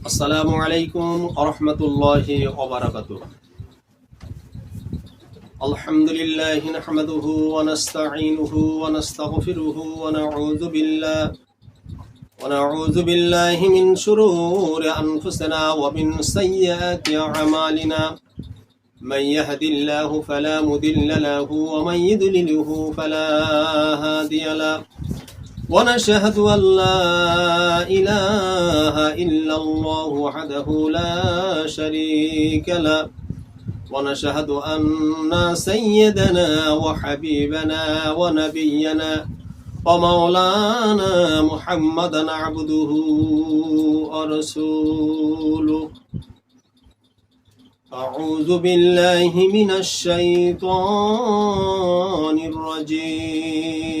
আসসালামু আলাইকুম আরহামতুল্লাহি ওবারাকাতু আলহামদুলিল্লাহ নাহমাদুহু ওয়া নাস্তাঈনুহু ওয়া নাস্তাগফিরুহু ওয়া নাউযু বিল্লাহ ونعوذ بالله من شرور أنفسنا ومن سيئات أعمالنا من يهد الله فلا مضل له ومن يضلله فلا هادي له ونشهد أن لا إله إلا الله وحده لا شريك له. ونشهد أن سيدنا وحبيبنا ونبينا ومولانا محمدا عبده ورسوله. أعوذ بالله من الشيطان الرجيم.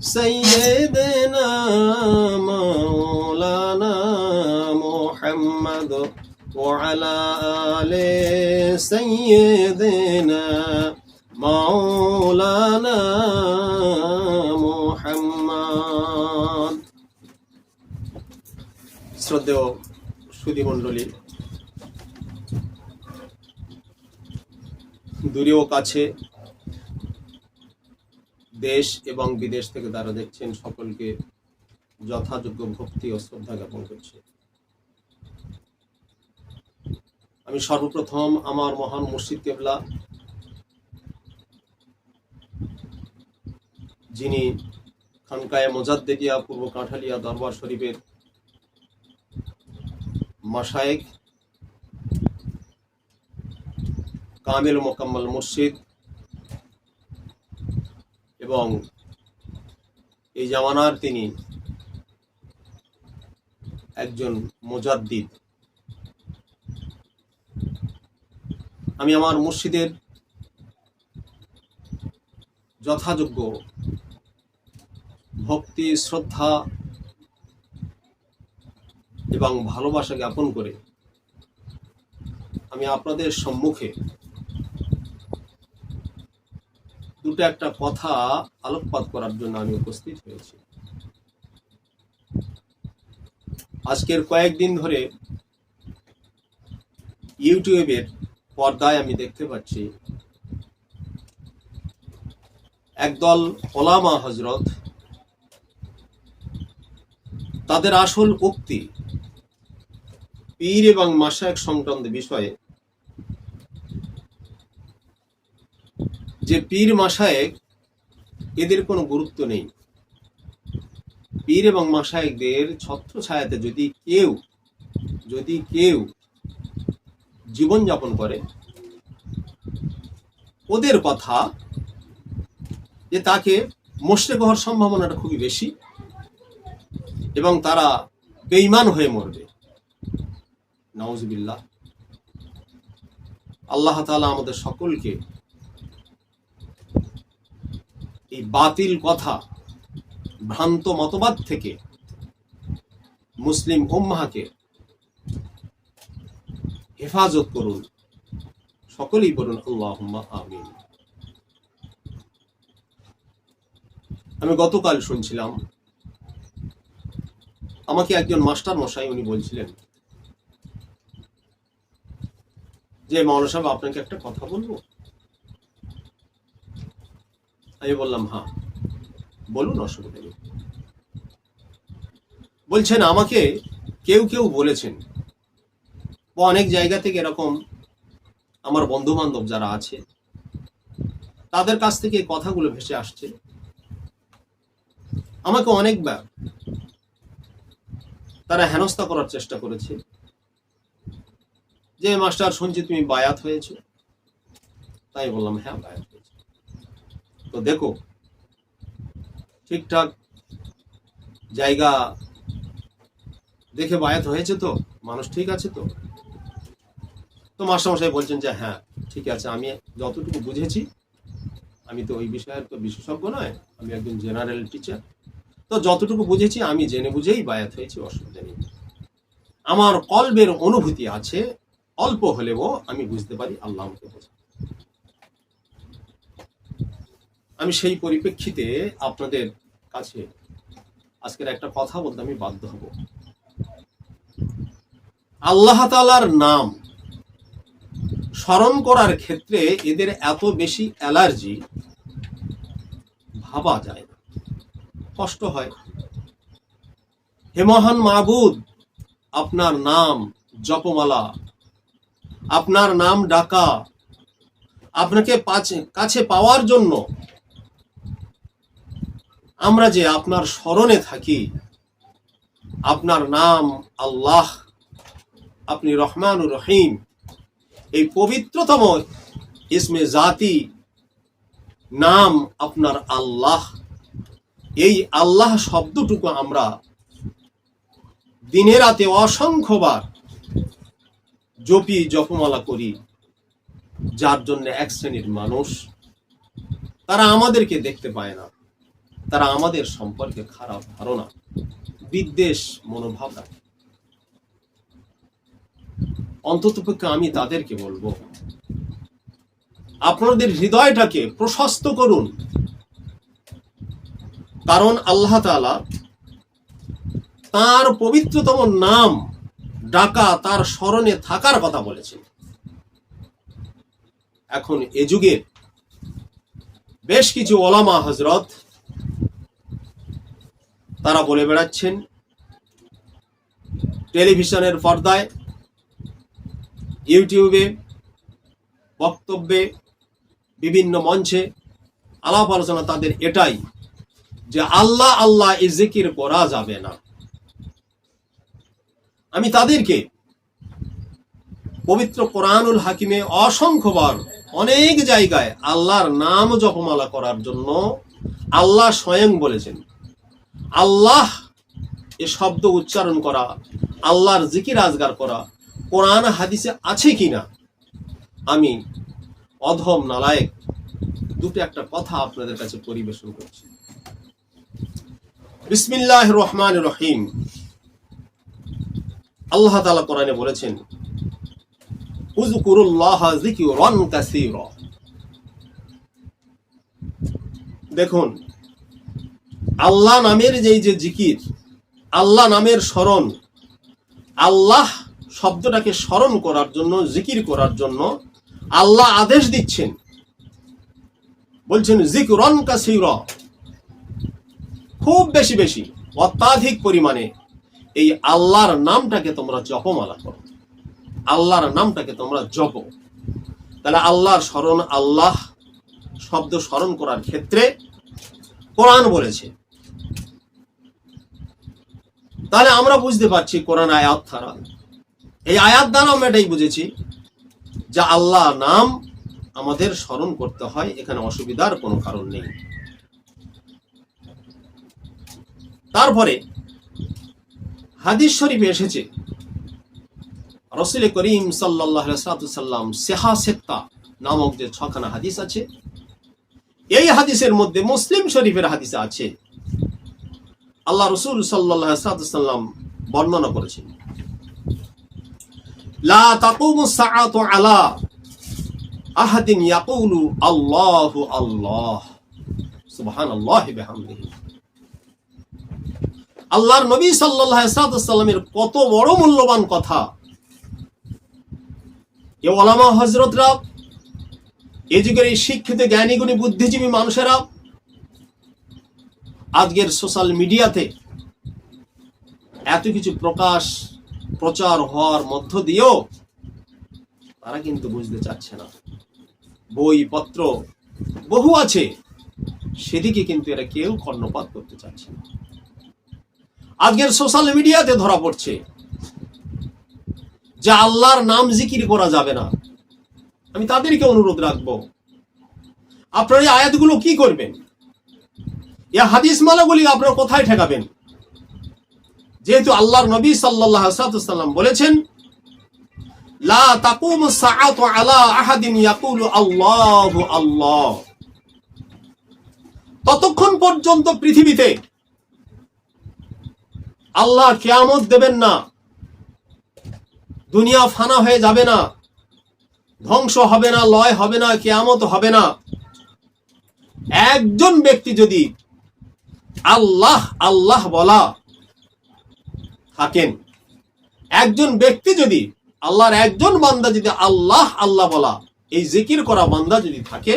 سيدنا مولانا محمد وعلى آل سيدنا مولانا محمد শ্রদ্ধেয় সুদী মণ্ডলী দূরে ও কাছে দেশ এবং বিদেশ থেকে তারা দেখছেন সকলকে যথাযোগ্য ভক্তি ও শ্রদ্ধা জ্ঞাপন করছে। আমি সর্বপ্রথম আমার মহান মুর্শিদ কেবলা, যিনি খানকায় মোজাদ্দেদিয়া পূর্ব কাঁঠালিয়া দরবার শরীফের মাসায়েক কামিল মোকাম্মল মুর্শিদ এবং এই জামানার তিনি একজন মোজাদ্দিদ। আমি আমার মসজিদের যথাযোগ্য ভক্তি, শ্রদ্ধা এবং ভালোবাসা জ্ঞাপন করে আমি আপনাদের সম্মুখে দুটো একটা কথা আলোকপাত করার জন্য আমি উপস্থিত হয়েছি। আজকের কয়েকদিন ধরে ইউটিউবের পর্দায় আমি দেখতে পাচ্ছি, একদল ওলামা হজরত তাদের আসল উক্তি পীর এবং মাসায়ক সংক্রান্ত বিষয়ে যে পীর মাসায়েক এদের কোনো গুরুত্ব নেই। পীর এবং মাসায়েকদের ছত্র ছায়াতে যদি কেউ যদি কেউ জীবনযাপন করে, ওদের কথা যে তাকে মোশরেক হওয়ার সম্ভাবনাটা খুবই বেশি এবং তারা বেইমান হয়ে মরবে। নওয়াজবিল্লাহ আল্লাহ তালা আমাদের সকলকে এই বাতিল কথা ভ্রান্ত মতবাদ থেকে মুসলিম উম্মাহকে হেফাজত করুন। সকলেই বলুন আল্লাহ আমিন। আমি গতকাল শুনছিলাম, আমাকে একজন মাস্টার মশাই উনি বলছিলেন যে মৌলানা সাহেব, আপনাকে একটা কথা বলব? আমি বললাম হ্যাঁ বলুন, অসুবিধা নেই। বলছেন, আমাকে কেউ কেউ বলেছেন, বা অনেক জায়গা থেকে এরকম আমার বন্ধু বান্ধব যারা আছে, তাদের কাছ থেকে কথাগুলো ভেসে আসছে। আমাকে অনেকবার তারা হেনস্থা করার চেষ্টা করেছে, যে, মাস্টার, শুনছি তুমি বায়াত হয়েছে। তাই বললাম হ্যাঁ বায়াত তো দেখো, ঠিকঠাক জায়গা দেখে বায়াত হয়েছে তো? মানুষ ঠিক আছে তো? তো মাস্টারমশাই বলছেন যে হ্যাঁ ঠিক আছে, আমি যতটুকু বুঝেছি, আমি তো ওই বিষয়ের তো বিশেষজ্ঞ নয়, আমি একজন জেনারেল টিচার তো যতটুকু বুঝেছি, আমি জেনে বুঝেই বায়াত হয়েছি, অসুবিধা নেই। আমার কলবের অনুভূতি আছে, অল্প হলেও আমি বুঝতে পারি, আল্লাহ আমাকে বোঝান আমি সেই পরিপ্রেক্ষিতে আপনাদের কাছে আজকের একটা কথা বলতে আমি বাধ্য হব। আল্লাহ তালার নাম স্মরণ করার ক্ষেত্রে এদের এত বেশি অ্যালার্জি ভাবা যায় না। কষ্ট হয়। হে মহান মাহবুদ আপনার নাম জপমালা, আপনার নাম ডাকা, আপনাকে কাছে পাওয়ার জন্য আমরা যে আপনার স্মরণে থাকি, আপনার নাম আল্লাহ, আপনি রহমানুর রহিম। এই পবিত্রতম ইসমে জাতি নাম আপনার আল্লাহ। এই আল্লাহ শব্দটুকু আমরা দিনে রাতে অসংখ্যবার জপি জপমালা করি, যার জন্য এক শ্রেণির মানুষ, তারা আমাদেরকে দেখতে পায় না। তারা আমাদের সম্পর্কে খারাপ ধারণা, বিদ্বেষ, মনোভাব রাখে। অন্ততপক্ষে আমি তাদেরকে বলব, আপনাদের হৃদয়টাকে প্রশস্ত করুন। কারণ আল্লাহ তাআলা তার পবিত্রতম নাম ডাকা তার স্মরণে থাকার কথা বলেছেন। এখন এ যুগে বেশ কিছু ওলামা হজরত তারা বলে বেড়াচ্ছেন, টেলিভিশনের পর্দায়, ইউটিউবে, বক্তব্যে, বিভিন্ন মঞ্চে আলাপ আলোচনা তাদের এটাই যে আল্লাহ আল্লাহ এই জিকির করা যাবে না। আমি তাদেরকে পবিত্র কোরআনুল হাকিমে অসংখ্যবার অনেক জায়গায় আল্লাহর নাম জপমালা করার জন্য আল্লাহ স্বয়ং বলেছেন। আল্লাহ এ শব্দ উচ্চারণ করা, আল্লাহর জিকির আজগার করা, কোরআন, হাদিসে আছে কিনা? আমি অধম নালায়েক দুটো একটা কথা আপনাদের কাছে পরিবেশন করছি। বিসমিল্লাহ রহমান রহিম। আল্লাহ তালা কোরআনে বলেছেন, উযকুরুল্লাহ যিকরান কাসীরা। দেখুন, আল্লাহ নামের যেই যে জিকির, আল্লাহ নামের স্মরণ, আল্লাহ শব্দটাকে স্মরণ করার জন্য, জিকির করার জন্য আল্লাহ আদেশ দিচ্ছেন। বলছেন, জিকরন কাসির। খুব বেশি বেশি, অত্যাধিক পরিমাণে এই আল্লাহর নামটাকে তোমরা জপমালা করো। আল্লাহর নামটাকে তোমরা জপ। তাহলে আল্লাহর স্মরণ আল্লাহ শব্দ স্মরণ করার ক্ষেত্রে কোরআন বলেছে। তাহলে আমরা বুঝতে পারছি কোরআন আয়াত দ্বারা। এই আয়াত দ্বারা আমরা এটাই বুঝেছি যে আল্লাহ নাম আমাদের স্মরণ করতে হয়, এখানে অসুবিধার কোনো কারণ নেই। তারপরে হাদিস শরীফে এসেছে, রসুল করিম সাল্লাহ সাল্লাম সেহা সেত্তা নামক যে ছখানা হাদিস আছে এই হাদিসের মধ্যে মুসলিম শরীফের হাদিসে আছে। আল্লাহ রসুল সাল্লাম বর্ণনা করেছেন। আল্লাহর নবী সাল্লামের কত বড় মূল্যবান কথা। এ ওলামা হযরতরা এ যুগের এই শিক্ষিত জ্ঞানীগুণী বুদ্ধিজীবী মানুষেরা আজকের সোশ্যাল মিডিয়াতে এত কিছু প্রকাশ, প্রচার হওয়ার মধ্য দিয়েও তারা কিন্তু বুঝতে চাচ্ছে না। বই পত্র বহু আছে, সেদিকে কিন্তু এরা কেউ কর্ণপাত করতে চাচ্ছে না। আজকের সোশ্যাল মিডিয়াতে ধরা পড়ছে যে আল্লাহর নাম জিকির করা যাবে না। আমি তাদেরকে অনুরোধ রাখব। আপনারা এই আয়াতগুলো কি করবেন? এই হাদিস মালাগুলি আপনারা কোথায় ঠেকাবেন? যেহেতু আল্লাহর নবী আলাইহি সাল্লাম বলেছেন, লা তাকুমু আলা আহাদিন ইয়াকুলু আল্লাহু আল্লাহ। ততক্ষণ পর্যন্ত পৃথিবীতে আল্লাহ কেয়ামত দেবেন না। দুনিয়া ফানা হয়ে যাবে না। ধ্বংস হবে না, লয় হবে না, কেয়ামত হবে না। একজন ব্যক্তি যদি আল্লাহ আল্লাহ বলা থাকেন, একজন ব্যক্তি যদি আল্লাহর একজন বান্দা যদি আল্লাহ আল্লাহ বলা, এই জিকির করা বান্দা যদি থাকে,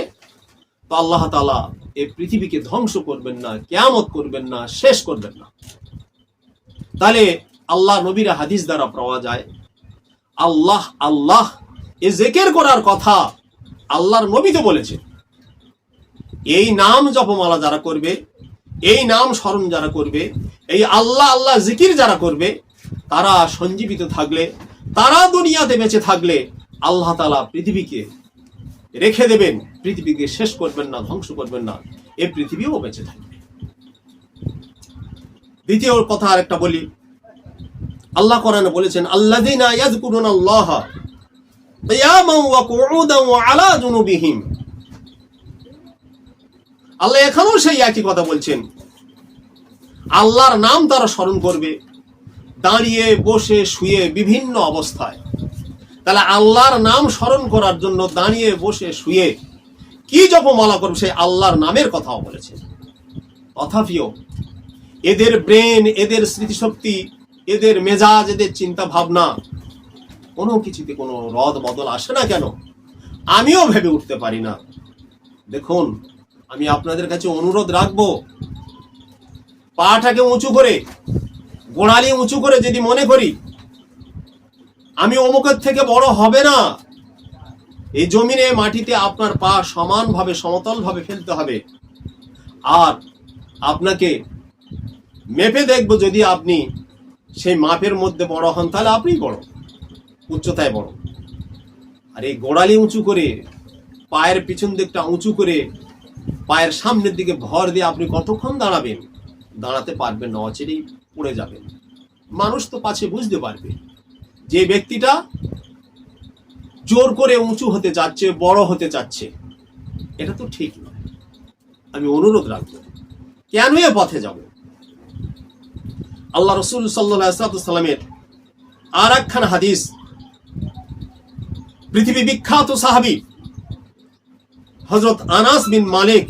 তো আল্লাহ তালা এই পৃথিবীকে ধ্বংস করবেন না, কেয়ামত করবেন না, শেষ করবেন না। তাহলে আল্লাহ নবীরা হাদিস দ্বারা পাওয়া যায়, আল্লাহ আল্লাহ এ জেকের করার কথা আল্লাহর নবী তো বলেছে এই নাম জপমালা যারা করবে, এই নাম স্মরণ যারা করবে, এই আল্লাহ আল্লাহ জিকির যারা করবে, তারা সঞ্জীবিত থাকলে, তারা দুনিয়াতে বেঁচে থাকলে আল্লাহ তালা পৃথিবীকে রেখে দেবেন, পৃথিবীকে শেষ করবেন না, ধ্বংস করবেন না, এ পৃথিবীও বেঁচে থাকবে। দ্বিতীয় কথা আরেকটা বলি। আল্লাহ কোরআনে বলেছেন আল্লাহ আল্লাহ এখানেও সেই একই কথা বলছেন। আল্লাহর নাম তারা স্মরণ করবে, দাঁড়িয়ে, বসে, শুয়ে বিভিন্ন অবস্থায়। তাহলে আল্লাহর নাম স্মরণ করার জন্য দাঁড়িয়ে, বসে, শুয়ে কি জপমালা করবে সেই আল্লাহর নামের কথাও বলেছেন তথাপিও এদের ব্রেন, এদের স্মৃতিশক্তি, এদের মেজাজ, এদের চিন্তা ভাবনা কোনো কিছুতে কোনো রদ বদল আসে না কেন? আমিও ভেবে উঠতে পারি না। দেখুন, আমি আপনাদের কাছে অনুরোধ রাখব। পাটাকে উঁচু করে, গোড়ালি উঁচু করে যদি মনে করি, আমি অমুকের থেকে বড় হবে না। এই জমিনে, মাটিতে আপনার পা সমানভাবে, সমতলভাবে ফেলতে হবে। আর আপনাকে মেপে দেখব যদি আপনি সেই মাপের মধ্যে বড় হন, তাহলে আপনি বড়। উচ্চতায় বড়। আর এই গোড়ালি উঁচু করে, পায়ের পিছন দিকটা উঁচু করে, পায়ের সামনের দিকে ভর দিয়ে আপনি কতক্ষণ দাঁড়াবেন? দাঁড়াতে পারবেন না, অচেরেই পড়ে যাবেন। মানুষ তো পাছে বুঝতে পারবে। যে ব্যক্তিটা জোর করে উঁচু হতে যাচ্ছে বড় হতে চাচ্ছে, এটা তো ঠিক নয়। আমি অনুরোধ রাখব, কেন এ পথে যাব? আল্লাহ রসুল সাল্লাহ সাল্লামের আর একখান হাদিস পৃথিবী বিখ্যাত সাহাবি হজরত আনাস বিন মালিক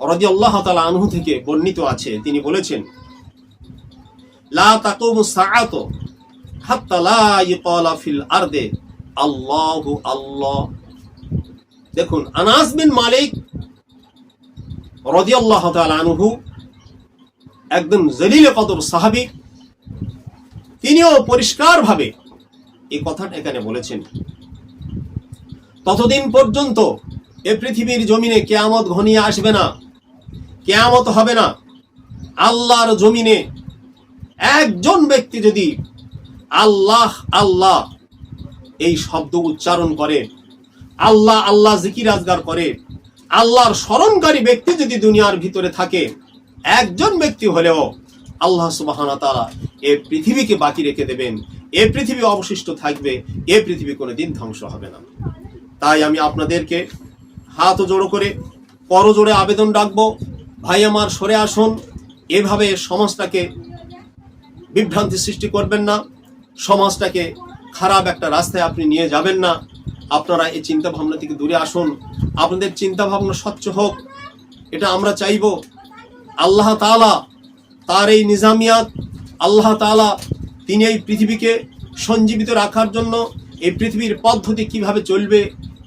রদি আল্লাহ তালা আনহু থেকে বর্ণিত আছে। তিনি বলেছেন, লা তাকুমু সাআত হাত্তা লা ফিল আরদে। আল্লাহু আল্লাহ। দেখুন, আনাস বিন মালিক আনহু একদম জলিল কদর সাহাবী। তিনিও পরিষ্কারভাবে এই কথাটা এখানে বলেছেন। ততদিন পর্যন্ত এ পৃথিবীর জমিনে কেয়ামত ঘনিয়ে আসবে না, কেয়ামত হবে না। আল্লাহর জমিনে একজন ব্যক্তি যদি আল্লাহ আল্লাহ এই শব্দ উচ্চারণ করে, আল্লাহ আল্লাহ জিকির আজগার করে, আল্লাহর স্মরণকারী ব্যক্তি যদি দুনিয়ার ভিতরে থাকে, একজন ব্যক্তি হলেও আল্লাহ সুবাহানা তারা এ পৃথিবীকে বাকি রেখে দেবেন। এ পৃথিবী অবশিষ্ট থাকবে, এ পৃথিবী কোনো দিন ধ্বংস হবে না। তাই আমি আপনাদেরকে হাত জোড়ো করে করজোড়ে আবেদন ডাকবো ভাই আমার সরে আসুন, এভাবে সমাজটাকে বিভ্রান্তি সৃষ্টি করবেন না, সমাজটাকে খারাপ একটা রাস্তায় আপনি নিয়ে যাবেন না। আপনারা এই চিন্তা ভাবনা থেকে দূরে আসুন, আপনাদের চিন্তা ভাবনা স্বচ্ছ হোক, এটা আমরা চাইব। আল্লাহ তাআলা তার এই নিজামিয়াত, আল্লাহ তাআলা তিনি এই পৃথিবীকে সঞ্জীবিত রাখার জন্য এই পৃথিবীর পদ্ধতি কীভাবে চলবে,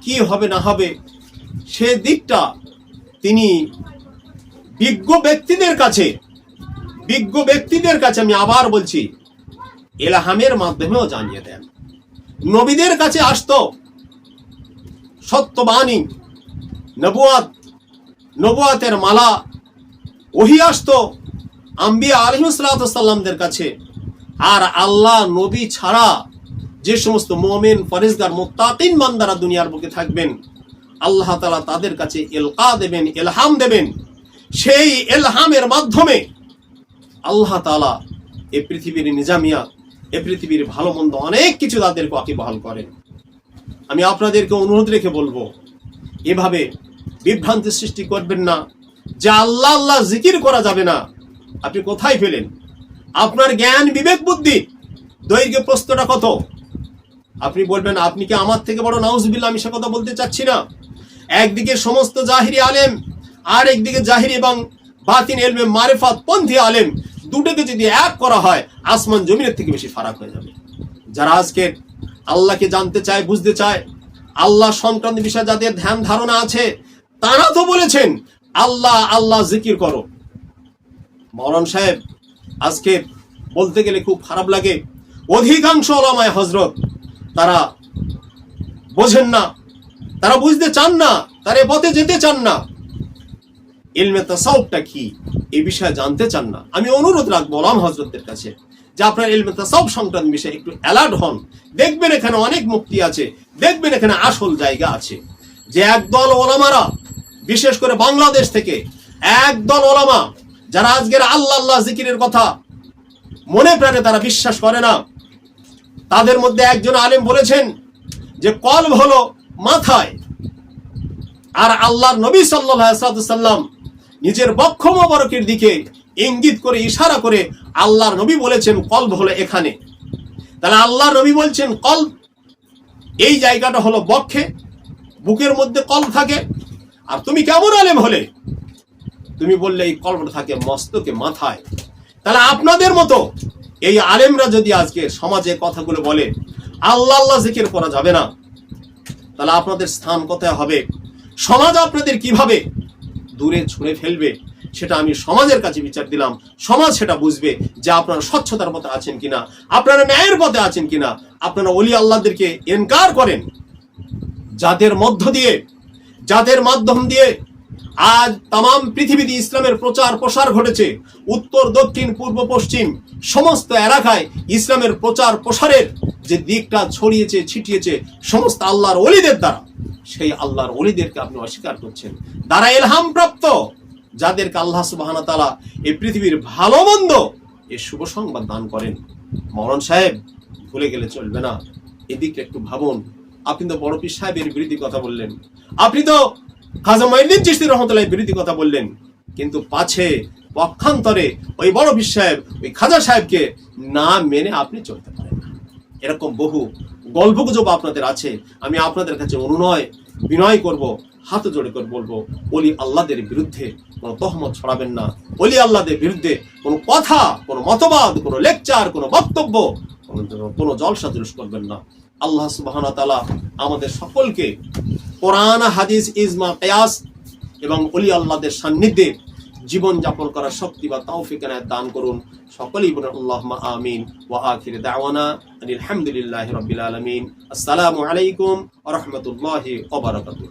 কি হবে, না হবে, সে দিকটা তিনি বিজ্ঞ ব্যক্তিদের কাছে, বিজ্ঞ ব্যক্তিদের কাছে আমি আবার বলছি, এলাহামের মাধ্যমেও জানিয়ে দেন। নবীদের কাছে আসতো সত্যবাণী, নবুয়াত, নবুয়াতের মালা, ওহি আসত আম্বিয়া আলহিমসাল্লামদের কাছে। আর আল্লাহ, নবী ছাড়া যে সমস্ত মোমেন, ফরেজগার, মোত্তাকিন বান্দারা দুনিয়ার বুকে থাকবেন, আল্লাহ তালা তাদের কাছে এলকা দেবেন এলহাম দেবেন। সেই এলহামের মাধ্যমে আল্লাহ তালা এ পৃথিবীর নিজামিয়া, এ পৃথিবীর ভালো মন্দ অনেক কিছু তাদের তাদেরকে অকিবহাল করেন। আমি আপনাদেরকে অনুরোধ রেখে বলব, এভাবে বিভ্রান্তি সৃষ্টি করবেন না। যে আল্লাহ আল্লাহ জিকির করা যাবে না। আপনি কোথায় পেলেন আপনার জ্ঞান, বিবেক, বুদ্ধি, দৈর্ঘ্য প্রস্তটা কত? আপনি বলবেন, আপনি কি আমার থেকে বড়? নাউজবিল্লা আমি সে কথা বলতে চাচ্ছি না। একদিকে সমস্ত জাহিরি আলেম আর একদিকে জাহিরি এবং বাতিন এলমে মারেফাত পন্থী আলেম। দুটোকে যদি এক করা হয়, আসমান জমিনের থেকে বেশি ফারাক হয়ে যাবে। যারা আজকে আল্লাহকে জানতে চায়, বুঝতে চায়, আল্লাহ সংক্রান্ত বিষয়ে যাদের ধ্যান ধারণা আছে, তারা তো বলেছেন, আল্লাহ আল্লাহ জিকির করো। মরণ সাহেব আজকে বলতে গেলে খুব খারাপ লাগে। অধিকাংশ ওলামায় হজরত তারা বোঝেন না, তারা বুঝতে চান না, তারা পথে যেতে চান না। ইলমে তাসাউফটা কি? এই বিষয়ে জানতে চান না। আমি অনুরোধ রাখব ওলাম হজরতদের কাছে যে আপনার ইলমে তাসাউফ সংক্রান্ত বিষয়ে একটু অ্যালার্ট হন। দেখবেন এখানে অনেক মুক্তি আছে, দেখবেন এখানে আসল জায়গা আছে। যে একদল ওলামারা, বিশেষ করে বাংলাদেশ থেকে, একদল ওলামা যারা আজকের আল্লাহ আল্লাহ জিকিরের কথা মনে প্রাণে তারা বিশ্বাস করে না, তাদের মধ্যে একজন আলেম বলেছেন যে কলব হলো মাথায়। আর আল্লাহর নবী সাল্লাম নিজের বক্ষ মোবারকের দিকে ইঙ্গিত করে, ইশারা করে আল্লাহর নবী বলেছেন, কলব হলো এখানে। তাহলে আল্লাহর নবী বলছেন, কলব এই জায়গাটা হলো বক্ষে, বুকের মধ্যে কল থাকে। আর তুমি কেমন আলেম হলে? তুমি বললে এই কলবটা থাকে মস্তকে, মাথায়। তাহলে আপনাদের মতো এই আলেমরা যদি আজকে সমাজে কথাগুলো বলে, আল্লাহ আল্লাহ জিকির করা যাবে না, তাহলে আপনাদের স্থান কোথায় হবে? সমাজ আপনাদের কীভাবে দূরে ছুঁড়ে ফেলবে? সেটা আমি সমাজের কাছে বিচার দিলাম। সমাজ সেটা বুঝবে যে আপনারা স্বচ্ছতার পথে আছেন কিনা, আপনারা ন্যায়ের পথে আছেন কিনা, আপনারা অলি আল্লাহদেরকে এনকার করেন। যাদের মধ্য দিয়ে, যাদের মাধ্যম দিয়ে আজ তাম পৃথিবীতে ইসলামের প্রচার প্রসার ঘটেছে। উত্তর, দক্ষিণ, পূর্ব, পশ্চিম, সমস্ত এলাকায় ইসলামের প্রচার প্রসারের যে দিকটা ছড়িয়েছে, ছিটিয়েছে, সমস্ত আল্লাহর অলিদের দ্বারা, সেই আল্লাহর অলিদেরকে আপনি অস্বীকার করছেন। তারা এলহাম প্রাপ্ত, যাদেরকে আল্লাহ সুবাহানা তালা এই পৃথিবীর ভালো মন্দ এ শুভ সংবাদ দান করেন। মরণ সাহেব, ভুলে গেলে চলবে না। এদিকে একটু ভাবুন। আপনি তো বড় পীর সাহেবের বিরোধী কথা বললেন। আপনি তো খাজা মাইনুদ্দিন চিশতি রহমতুল্লাহ বিরোধী কথা বললেন। কিন্তু পাছে, পক্ষান্তরে ওই বড় পীর সাহেব, ওই খাজা সাহেবকে না মেনে আপনি চলতে পারেন এরকম বহু গল্পগুজব আপনাদের আছে। আমি আপনাদের কাছে অনুনয়, বিনয় করব, হাত জোড়ে করে বলব অলি আল্লাহদের বিরুদ্ধে কোনো তহমত ছড়াবেন না। অলি আল্লাহদের বিরুদ্ধে কোনো কথা, কোনো মতবাদ, কোনো লেকচার, কোনো বক্তব্য কোনো জলসা জুলুস করবেন না। আল্লাহ সুবহানাহু ওয়া তাআলা আমাদের সকলকে কোরআন, হাদিস, ইজমা, কেয়াস এবং অলি আল্লাহদের সান্নিধ্যে জীবনযাপন করার শক্তি বা তৌফিক এনায়েত দান করুন। সকলেই বলেন আল্লাহ আমিন ওয়া আখির দাওয়ানা আলহামদুলিল্লাহ রবিল আলমিন। আসসালামু আলাইকুম রহমতুল্লাহ ওবরাকাতুহ